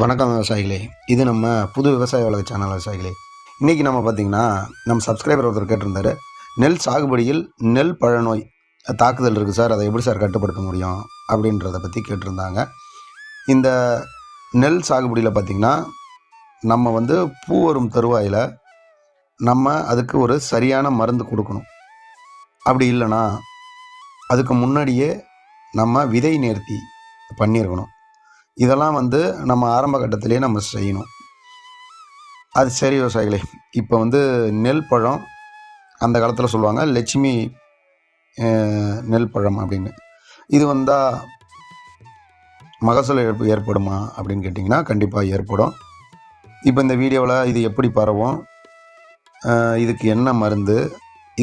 வணக்கம் விவசாயிகளே. இது நம்ம புது விவசாய உலக சேனல் விவசாயிகளே. இன்றைக்கி நம்ம பார்த்திங்கன்னா நம்ம சப்ஸ்கிரைபர் ஒருத்தர் கேட்டிருந்தாரு. நெல் சாகுபடியில் நெல் பழநோய் தாக்குதல் இருக்குது சார். அதை எப்படி சார் கட்டுப்படுத்த முடியும் அப்படின்றத பற்றி கேட்டிருந்தாங்க. இந்த நெல் சாகுபடியில் பார்த்திங்கன்னா நம்ம வந்து பூ வரும் தருவாயில் நம்ம அதுக்கு ஒரு சரியான மருந்து கொடுக்கணும். அப்படி இல்லைன்னா அதுக்கு முன்னாடியே நம்ம விதை நேர்த்தி பண்ணியிருக்கணும். இதெல்லாம் வந்து நம்ம ஆரம்ப கட்டத்திலே நம்ம செய்யணும். அது சரி விவசாயிகளே இப்போ வந்து நெல் பழம் அந்த காலத்தில் சொல்லுவாங்க லட்சுமி நெல் பழம் அப்படின்னு. இது வந்தால் மகசூல் இழப்பு ஏற்படுமா அப்படின்னு கேட்டிங்கன்னா கண்டிப்பாக ஏற்படும். இப்போ இந்த வீடியோவில் இது எப்படி பரவும் இதுக்கு என்ன மருந்து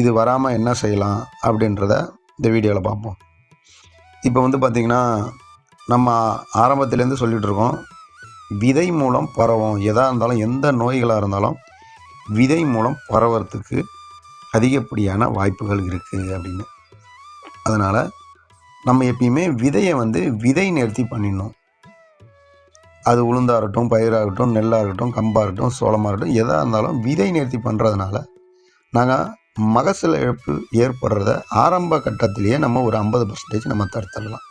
இது வராமல் என்ன செய்யலாம் அப்படின்றத இந்த வீடியோவில் பார்ப்போம். இப்போ வந்து பார்த்திங்கன்னா நம்ம ஆரம்பத்துலேருந்து சொல்லிகிட்டு இருக்கோம் விதை மூலம் பரவும் எதாக இருந்தாலும் எந்த நோய்களாக இருந்தாலும் விதை மூலம் பரவறதுக்கு அதிகப்படியான வாய்ப்புகள் இருக்குது அப்படின்னு. அதனால் நம்ம எப்பயுமே விதையை வந்து விதை நிறுத்தி பண்ணிடணும். அது உளுந்தாகட்டும் பயிராகட்டும் நெல்லாகட்டும் கம்பாகட்டும் இருக்கட்டும் எதாக இருந்தாலும் விதை நிறுத்தி பண்ணுறதுனால நாங்கள் மகசூல் இழப்பு ஏற்படுறத ஆரம்ப கட்டத்திலேயே நம்ம ஒரு ஐம்பது பர்சன்டேஜ் நம்ம தடுத்துடலாம்.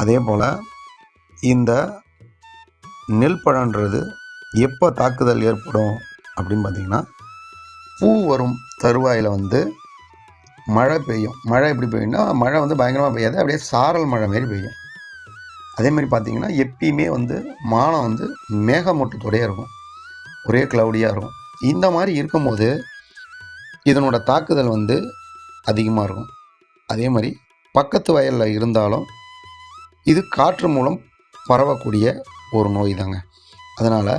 அதே போல் இந்த நெல் பழன்றது எப்போ தாக்குதல் ஏற்படும் அப்படின்னு பார்த்தீங்கன்னா பூ வரும் தருவாயில் வந்து மழை பெய்யும். மழை எப்படி பெய்யும்னா மழை வந்து பயங்கரமாக பெய்யாது. அப்படியே சாரல் மழை மாரி பெய்யும். அதே மாதிரி பார்த்தீங்கன்னா எப்பயுமே வந்து மானம் வந்து மேகமூட்டத்தோடையே இருக்கும். ஒரே க்ளவுடியாக இருக்கும். இந்த மாதிரி இருக்கும்போது இதனோட தாக்குதல் வந்து அதிகமாக இருக்கும். அதே மாதிரி பக்கத்து வயலில் இருந்தாலும் இது காற்று மூலம் பரவக்கூடிய ஒரு நோய் தாங்க அதனால்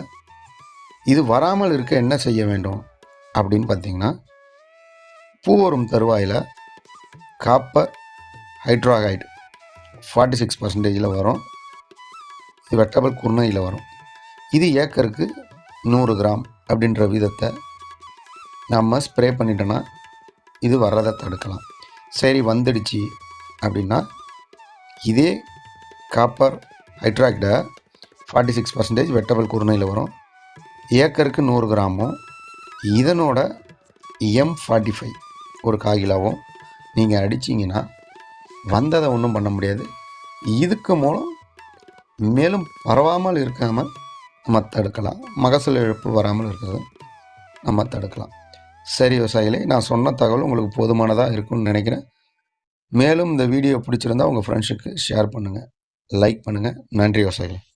இது வராமல் இருக்க என்ன செய்ய வேண்டும் அப்படின்னு பார்த்தீங்கன்னா பூ வரும் தருவாயில் காப்பர் ஹைட்ராகைடு ஃபார்ட்டி சிக்ஸ் பர்சன்டேஜில் வரும். இது வெட்டபிள் குர்ணையில் வரும். இது ஏக்கருக்கு நூறு கிராம் அப்படின்ற விதத்தை நம்ம ஸ்ப்ரே பண்ணிட்டோன்னா இது வர்றதை தடுக்கலாம். சரி வந்துடுச்சு அப்படின்னா இதே காப்பர் ஹைட்ராக்டை ஃபார்ட்டி சிக்ஸ் பர்சன்டேஜ் வெட்டபிள் குருணையில் வரும். ஏக்கருக்கு நூறு கிராமும் இதனோட எம் ஃபார்ட்டி ஃபைவ் ஒரு காகிலாவும் நீங்கள் அடிச்சிங்கன்னா வந்ததை ஒன்றும் பண்ண முடியாது. இதுக்கு மூலம் மேலும் பரவாமல் இருக்காமல் நம்ம தடுக்கலாம். மகசூல் இழப்பு வராமல் இருக்கிறது நம்ம தடுக்கலாம். சரி விவசாயிகளே நான் சொன்ன தகவல் உங்களுக்கு போதுமானதாக இருக்கும்னு நினைக்கிறேன். மேலும் இந்த வீடியோ பிடிச்சிருந்தா உங்கள் ஃப்ரெண்ட்ஸுக்கு ஷேர் பண்ணுங்கள் லைக் பண்ணுங்கள் நன்றி விவசாயிகளே